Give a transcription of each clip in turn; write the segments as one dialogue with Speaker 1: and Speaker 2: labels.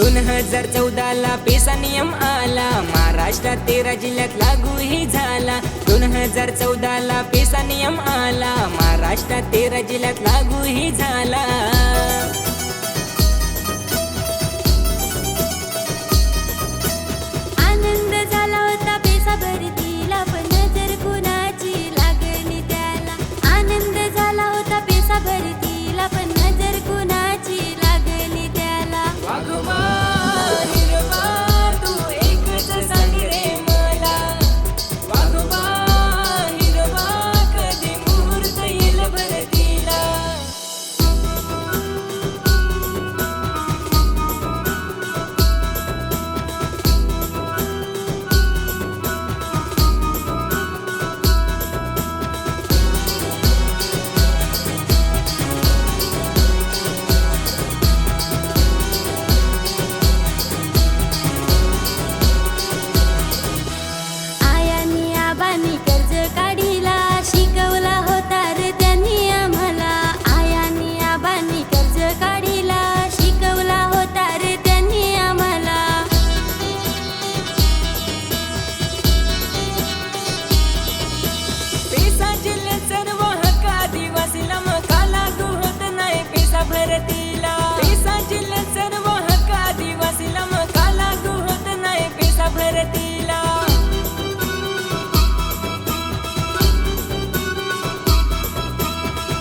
Speaker 1: दोन हजार चौदा ला पेसा नियम आला. महाराष्ट्रात तेरा जिल्ह्यात लागू ही झाला. दोन हजार चौदा ला पेसा नियम आला. महाराष्ट्रात तेरा जिल्ह्यात लागू ही झाला.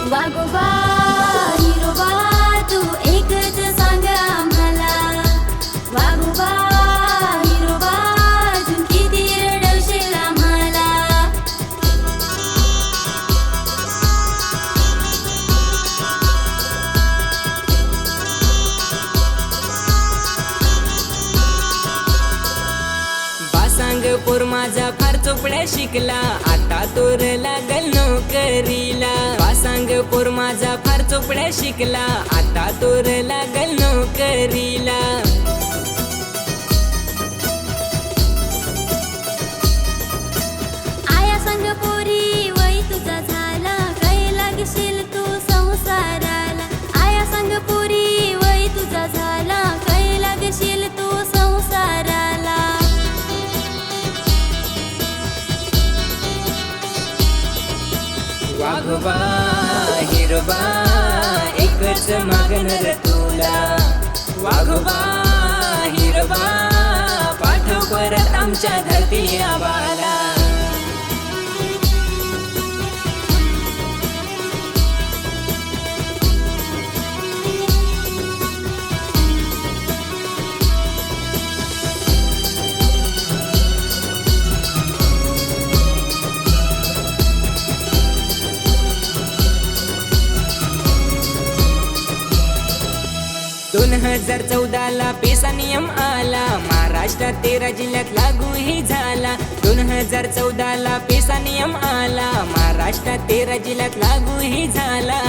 Speaker 1: Bye-bye. चोपड्या शिकला. आता तोर लागल नोकरीला. बासांग पोर माझा फार चोपड्या शिकला. आता तोर लागल नोकरीला. वाघोबा हिरबा एकच मागणार तुला. वाघवा हिरबा पाठव परत आमच्या धरती आवाला हजार चौदा ला पेसा नियम आला. महाराष्ट्रात तेरा जिल्ह्यात लागू ही झाला. दोन हजार चौदा ला पेसा नियम आला. महाराष्ट्रात तेरा जिल्ह्यात लागू ही झाला.